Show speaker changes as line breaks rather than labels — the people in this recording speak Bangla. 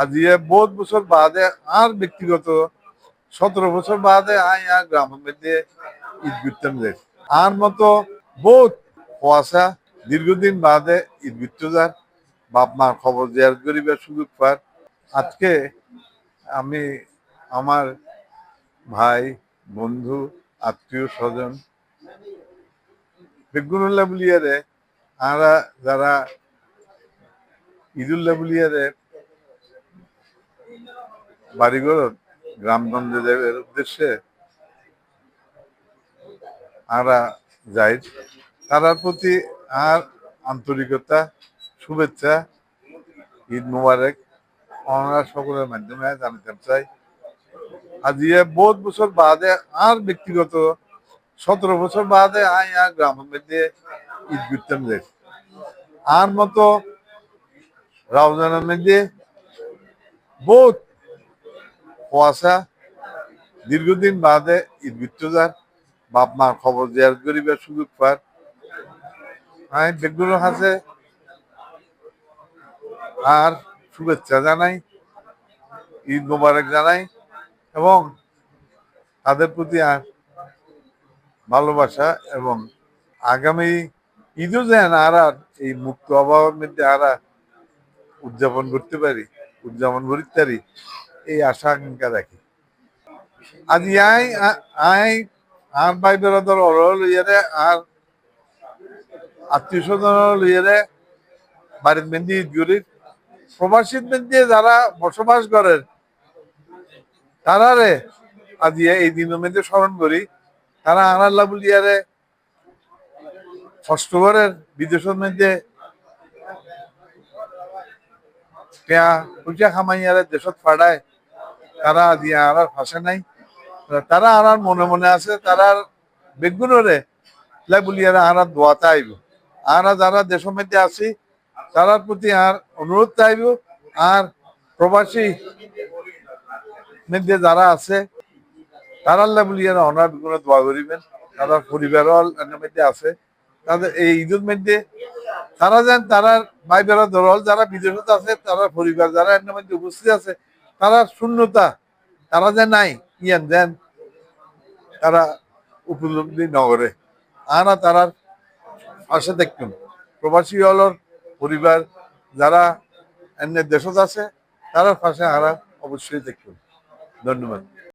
আজ ইয়ে বহুত বছর বাদে আর ব্যক্তিগত সতেরো বছর বাদে আই আর গ্রামের মধ্যে ঈদ ঘুরতাম যাই আর মতো বহুত কুয়াশা দীর্ঘদিন বাদে ঈদ ঘুরতে যার। বাপ মার খবর দেওয়ার গরিবের সুযোগ পার। আজকে আমি আমার ভাই, বন্ধু, আত্মীয় স্বজন, বেগুনুল্লাহ বলিয়ারে আমরা যারা ঈদুল্লাহ বলিয়ারে বাড়িঘর গ্রামগঞ্জে যাবের উদ্দেশ্যে আমরা যাই। তারার প্রতি আর আন্তরিকতা, শুভেচ্ছা, ঈদ মুবারক আমরা সকলের মাধ্যমে জানাতে চাই। আজ ইয়ে বহুত বছর বাদে আর ব্যক্তিগত সতেরো বছর বাদে আই আর গ্রামের মধ্যে ঈদ ঘুরতাম যাই আর মতো রমজানের মধ্যে বহুত কুয়াশা দীর্ঘদিন বাদে ঈদ যার, বাপ মার খবর দেওয়ার গরিবের সুযোগ পার। আমি বেগুলো আর শুভেচ্ছা জানাই, ঈদ মোবারক জানাই এবং তাদের প্রতি আর ভালোবাসা এবং আগামী ঈদও যেন আর এই মুক্ত অভাবের মধ্যে আর উদযাপন করতে পারি, উদযাপন করতে পারি। এই আশা আকাঙ্ক্ষা রাখি আজ আই আই আর ভাই বেড়াদর অর লইয়ারে আর আত্মীয় স্বজন লইয়ারে বাড়ির মেন্দি ঈদ গরিব প্রবাসী মেন্দি যারা বসবাস করেন তারারে আজ এই দিন মধ্যে স্মরণ করি, তারা আনাল্লা বলিয়ারে কষ্ট করেন, বিদেশের মধ্যে পেয়া পয়সা খামাইয়ারে দেশত ফাড়ায় তারা দিয়া আর ফাঁসে নাই। তারা আর মনে মনে আছে, তারা বেগুনরে লাই আর দোয়াতে আইব আর যারা দেশের মধ্যে আছি, তারার প্রতি আর অনুরোধ চাইব। আর প্রবাসী মধ্যে যারা আছে তারাল্লা বলিয়ারে অনার বেগুন দোয়া করিবেন। তারা পরিবারও মধ্যে আছে। তাদের এই ঈদের মধ্যে তারা যেন তারা ভাই বেড়া যারা বিদেশত আছে তারা পরিবার যারা এর মধ্যে উপস্থিত আছে তারা শূন্যতা, তারা যে নাই, ইয়ান দেন, তারা উপলব্ধি নগরে। আনা তারার পাশে দেখুন, প্রবাসী হলর পরিবার যারা এমনি দেশত আছে, তারার পাশে আরা অবশ্যই দেখুন। ধন্যবাদ।